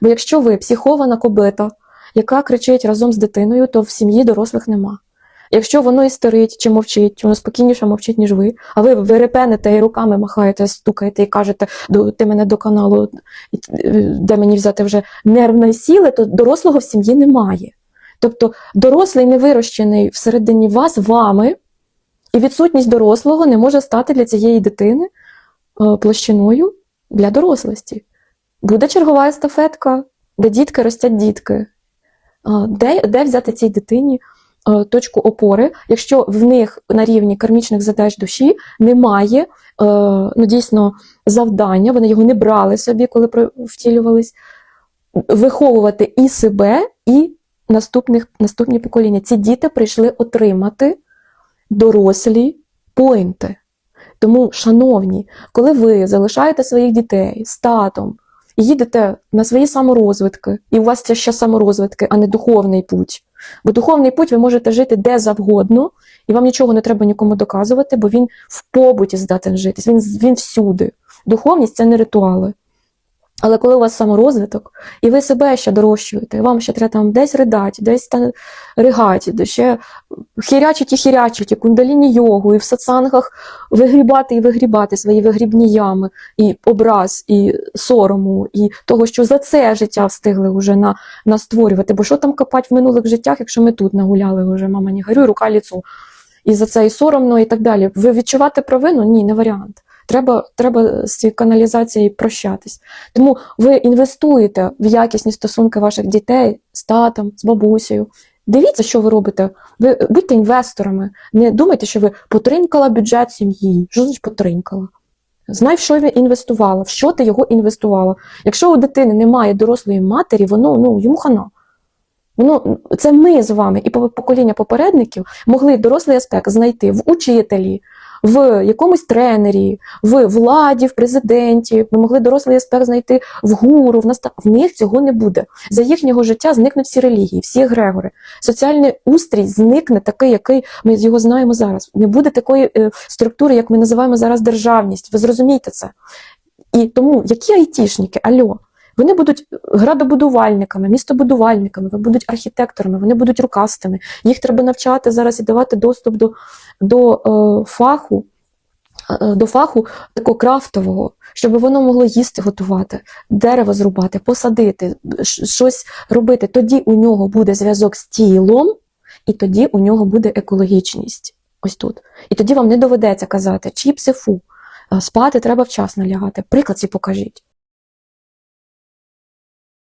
Бо якщо ви психована кобита, яка кричить разом з дитиною, то в сім'ї дорослих нема. Якщо воно істерить чи мовчить, воно спокійніше мовчить, ніж ви, а ви вирепенете і руками махаєте, стукаєте і кажете, ти мене до каналу, е, де мені взяти вже нервної сили, то дорослого в сім'ї немає. Тобто дорослий не вирощений всередині вас вами, і відсутність дорослого не може стати для цієї дитини е, площиною для дорослості. Буде чергова естафетка, де дітки ростять дітки. Де, де взяти цій дитині точку опори, якщо в них на рівні кармічних задач душі немає ну, дійсно завдання, вони його не брали собі, коли втілювались, виховувати і себе, і наступних, наступні покоління. Ці діти прийшли отримати дорослі поінти. Тому, шановні, коли ви залишаєте своїх дітей з татом їдете на свої саморозвитки, і у вас це ще саморозвитки, а не духовний путь. Бо духовний путь ви можете жити де завгодно, і вам нічого не треба нікому доказувати, бо він в побуті здатен житись, він, він всюди. Духовність це не ритуали. Але коли у вас саморозвиток, і ви себе ще дорощуєте, вам ще треба там десь ридати, десь там ригати, ще хірячить і хірячить, і кундаліні йогу, і в сатсангах вигрібати і вигрібати свої вигрібні ями, і образ, і сорому, і того, що за це життя встигли вже на, настворювати. Бо що там копати в минулих життях, якщо ми тут нагуляли вже, мама не горюй, рука ліцу. І за це і соромно, і так далі. Ви відчувати провину? Ні, не варіант. Треба, треба з цією каналізацією прощатись. Тому ви інвестуєте в якісні стосунки ваших дітей з татом, з бабусею. Дивіться, що ви робите. Ви будьте інвесторами. Не думайте, що ви потринкала бюджет сім'ї. Що значить потринкала? Знай, в що ви інвестувала, в що ти його інвестувала. Якщо у дитини немає дорослої матері, воно ну йому хана. Воно це ми з вами і по- покоління попередників могли дорослий аспект знайти в учителі, в якомусь тренері, в владі, в президенті. Ми могли дорослий аспект знайти в гуру, в настав. В них цього не буде. За їхнього життя зникнуть всі релігії, всі егрегори. Соціальний устрій зникне такий, який ми його знаємо зараз. Не буде такої е, структури, як ми називаємо зараз державність. Ви зрозумієте це. І тому які айтішники, альо, вони будуть градобудувальниками, містобудувальниками, вони будуть архітекторами, вони будуть рукастими. Їх треба навчати зараз і давати доступ до, до е, фаху, е, до фаху такого крафтового, щоб воно могло їсти, готувати, дерево зрубати, посадити, щось робити. Тоді у нього буде зв'язок з тілом, і тоді у нього буде екологічність. Ось тут. І тоді вам не доведеться казати, чіпси фу, е, спати треба вчасно лягати. Приклад ці покажіть.